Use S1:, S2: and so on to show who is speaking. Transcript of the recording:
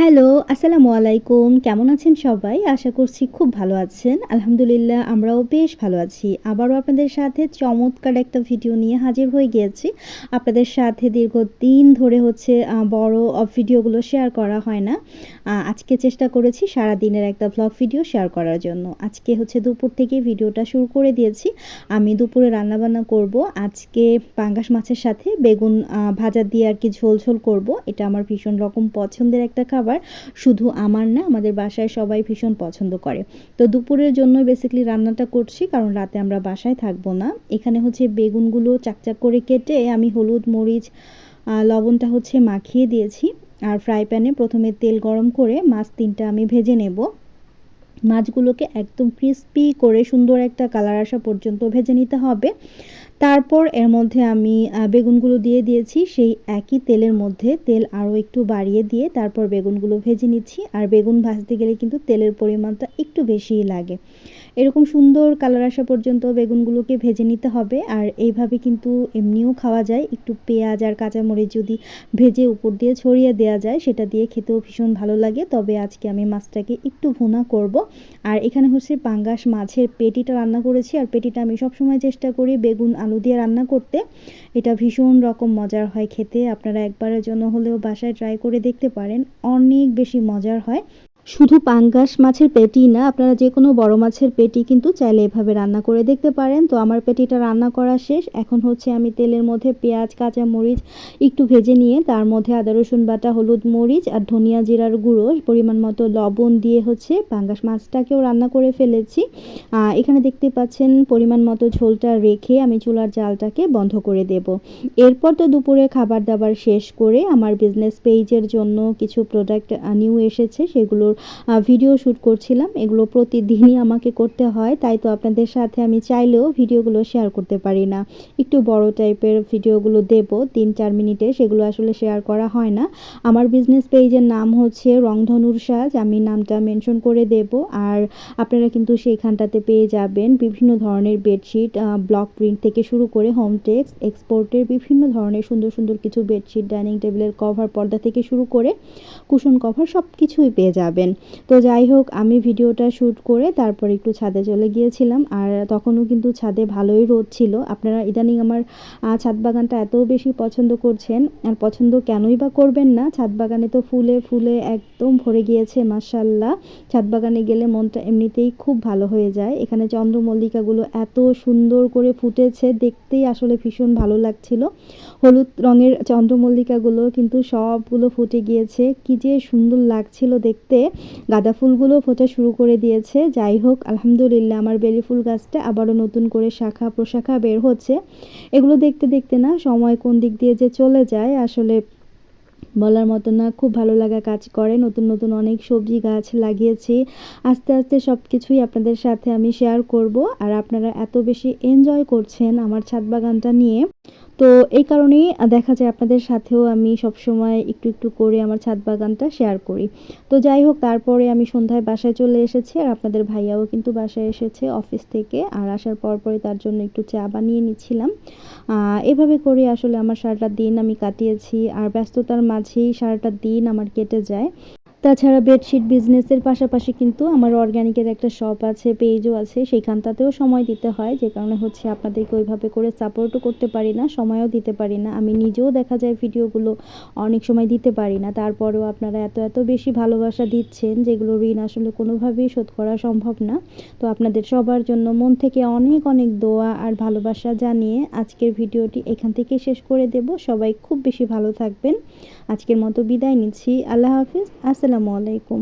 S1: Hello, আসসালামু আলাইকুম। কেমন আছেন সবাই? আশা করছি খুব ভালো আছেন। আলহামদুলিল্লাহ, আমরাও বেশ ভালো আছি। আবারও আপনাদের সাথে চমৎকার একটা ভিডিও নিয়ে হাজির হয়ে গিয়েছি। আপনাদের সাথে দীর্ঘদিন ধরে হচ্ছে বড় ভিডিওগুলো শেয়ার করা হয় না। আজকে চেষ্টা করেছি সারা দিনের একটা ভ্লগ ভিডিও শেয়ার করার জন্য। আজকে হচ্ছে দুপুর থেকে ভিডিওটা শুরু করে দিয়েছি। আমি দুপুরে রান্নাবান্না করব। আজকে পাঙ্গাস মাছের সাথে বেগুন ভাজা দিয়ে আর কি ঝোল ঝোল করব। এটা আমার ভীষণ রকম পছন্দের একটা খাবার। শুধু আমার না, আমাদের বাসায় সবাই ভীষণ পছন্দ করে। তো দুপুরের জন্য বেসিক্যালি রান্নাটা করছি, কারণ রাতে আমরা বাসায় থাকব না। এখানে হচ্ছে বেগুনগুলো চাকচাক করে কেটে আমি হলুদ, মরিচ লবণটা হচ্ছে মাখিয়ে দিয়েছি। আর ফ্রাই প্যানে প্রথমে তেল গরম করে মাছ তিনটা আমি ভেজে নেব। মাছগুলোকে একদম ক্রিস্পি করে সুন্দর একটা কালার আসা পর্যন্ত ভেজে নিতে হবে। তারপর এর মধ্যে আমি বেগুনগুলো দিয়ে দিয়েছি। সেই একই তেলের মধ্যে তেল আরও একটু বাড়িয়ে দিয়ে তারপর বেগুনগুলো ভেজে নিচ্ছি। আর বেগুন ভাজতে গেলে কিন্তু তেলের পরিমাণটা একটু বেশিই লাগে। এরকম সুন্দর কালার আসা পর্যন্ত বেগুনগুলোকে ভেজে নিতে হবে। আর এইভাবে কিন্তু এমনিও খাওয়া যায়। একটু পেঁয়াজ আর কাঁচামরিচ যদি ভেজে উপর দিয়ে ছড়িয়ে দেওয়া যায়, সেটা দিয়ে খেতেও ভীষণ ভালো লাগে। তবে আজকে আমি মাছটাকে একটু ভুনা করব। আর এখানে হচ্ছে পাঙ্গাস মাছের পেটিটা রান্না করেছি। আর পেটিটা আমি সবসময় চেষ্টা করি বেগুন আলু দিয়ে রান্না করতে। এটা ভীষণ রকম মজার হয় খেতে। আপনারা একবারের জন্য হলেও বাসায় ট্রাই করে দেখতে পারেন। অনেক বেশি মজার হয়। শুধু পাঙ্গাস মাছের পেটি না, আপনারা যে কোনো বড় মাছের পেটি কিন্তু চাইলে এভাবে রান্না করে দেখতে পারেন। তো আমার পেটিটা রান্না করা শেষ। এখন হচ্ছে আমি তেলের মধ্যে পেঁয়াজ, কাঁচা মরিচ একটু ভেজে নিয়ে, তার মধ্যে আদা, রসুন বাটা, হলুদ মরিচ আর ধনিয়া জিরার গুঁড়ো, পরিমাণ মতো লবণ দিয়ে হচ্ছে পাঙ্গাস মাছটাকেও রান্না করে ফেলেছি। এখানে দেখতে পাচ্ছেন পরিমাণ মতো ঝোলটা রেখে আমি চুলার জালটাকে বন্ধ করে দেব। এরপর তো দুপুরে খাবার দাবার শেষ করে আমার বিজনেস পেজের জন্য কিছু প্রোডাক্ট নিউ এসেছে, সেগুলোর ভিডিও শ্যুট করছিলাম। এগুলো প্রতিদিনই আমাকে করতে হয়, তাই তো আপনাদের সাথে আমি চাইলেও ভিডিওগুলো শেয়ার করতে পারি না। একটু বড় টাইপের ভিডিওগুলো দেব তিন চার মিনিটে, সেগুলো আসলে শেয়ার করা হয় না। আমার বিজনেস পেজের নাম হচ্ছে রংধনুর সাজ, আমি নামটা মেনশন করে দেব। আর আপনারা কিন্তু সেইখানটাতে পেয়ে যাবেন বিভিন্ন ধরনের বেডশিট ব্লক প্রিন্ট থেকে শুরু করে হোম টেক্স এক্সপোর্টের বিভিন্ন ধরনের সুন্দর সুন্দর কিছু বেডশিট ডাইনিং টেবিলের কভার পর্দা থেকে শুরু করে কুশন কভার সব কিছুই পেয়ে যাবেন। তো যাই হোক, আমি ভিডিওটা শ্যুট করে তারপর একটু ছাদে চলে গিয়েছিলাম আর তখনও কিন্তু ছাদে ভালোই রোদ ছিল। আপনারা ইদানিং আমার ছাদ বাগানটা এত বেশি পছন্দ করছেন আর পছন্দ কেনই বা করবেন না? ছাদ বাগানে তো ফুলে ফুলে একদম ভরে গিয়েছে মাসাল্লাহ ছাদ বাগানে গেলে মনটা এমনিতেই খুব ভালো হয়ে যায়। এখানে চন্দ্রমল্লিকাগুলো এত সুন্দর করে ফুটেছে, দেখতেই আসলে ভীষণ ভালো লাগছিল। হলুদ রঙের চন্দ্রমল্লিকাগুলো কিন্তু সবগুলো ফুটে গিয়েছে। কি যে সুন্দর লাগছিল দেখতে। গাঁদা ফুলগুলো ফোটা শুরু করে দিয়েছে। যাই হোক, আলহামদুলিল্লাহ আমার বেলি ফুল গাছটা আবারও নতুন করে শাখা প্রশাখা বের হচ্ছে। এগুলো দেখতে দেখতে না সময় কোন দিক দিয়ে যে চলে যায়, আসলে বলার মতো না। খুব ভালো লাগা কাজ করে। নতুন নতুন অনেক সবজি গাছ লাগিয়েছি। আস্তে আস্তে সব কিছুই আপনাদের সাথে আমি শেয়ার করব। আর আপনারা এত বেশি এনজয় করছেন আমার ছাদ বাগানটা নিয়ে। তো এই কারণেই দেখা যায় আপনাদের সাথেও আমি সবসময় একটু একটু করে আমার ছাদ বাগানটা শেয়ার করি। তো যাই হোক, তারপরে আমি সন্ধ্যায় বাসায় চলে এসেছি আর আপনাদের ভাইয়াও কিন্তু বাসায় এসেছে অফিস থেকে আর আসার পর পরে তার জন্য একটু চা বানিয়ে নিচ্ছিলাম। এভাবে করে আসলে আমার সারাটা দিন আমি কাটিয়েছি আর ব্যস্ততার মাঝেই সারাটা দিন আমার কেটে যায়। তাছাড়া বেডশিট বিজনেসের পাশাপাশি কিন্তু আমার অর্গ্যানিকের একটা শপ আছে পেজও আছে, সেইখানটাতেও সময় দিতে হয়। যে কারণে হচ্ছে আপনাদেরকে ওইভাবে করে সাপোর্টও করতে পারি না, সময়ও দিতে পারি না। আমি নিজেও দেখা যায় ভিডিওগুলো অনেক সময় দিতে পারি না। তারপরেও আপনারা এত এত বেশি ভালোবাসা দিচ্ছেন, যেগুলো ঋণ আসলে কোনোভাবেই শোধ করা সম্ভব না। তো আপনাদের সবার জন্য মন থেকে অনেক অনেক দোয়া আর ভালোবাসা জানিয়ে আজকের ভিডিওটি এখান থেকে শেষ করে দেব। সবাই খুব বেশি ভালো থাকবেন। আজকের মতো বিদায় নিচ্ছি। আল্লাহ হাফিজ। আসসালামু আলাইকুম।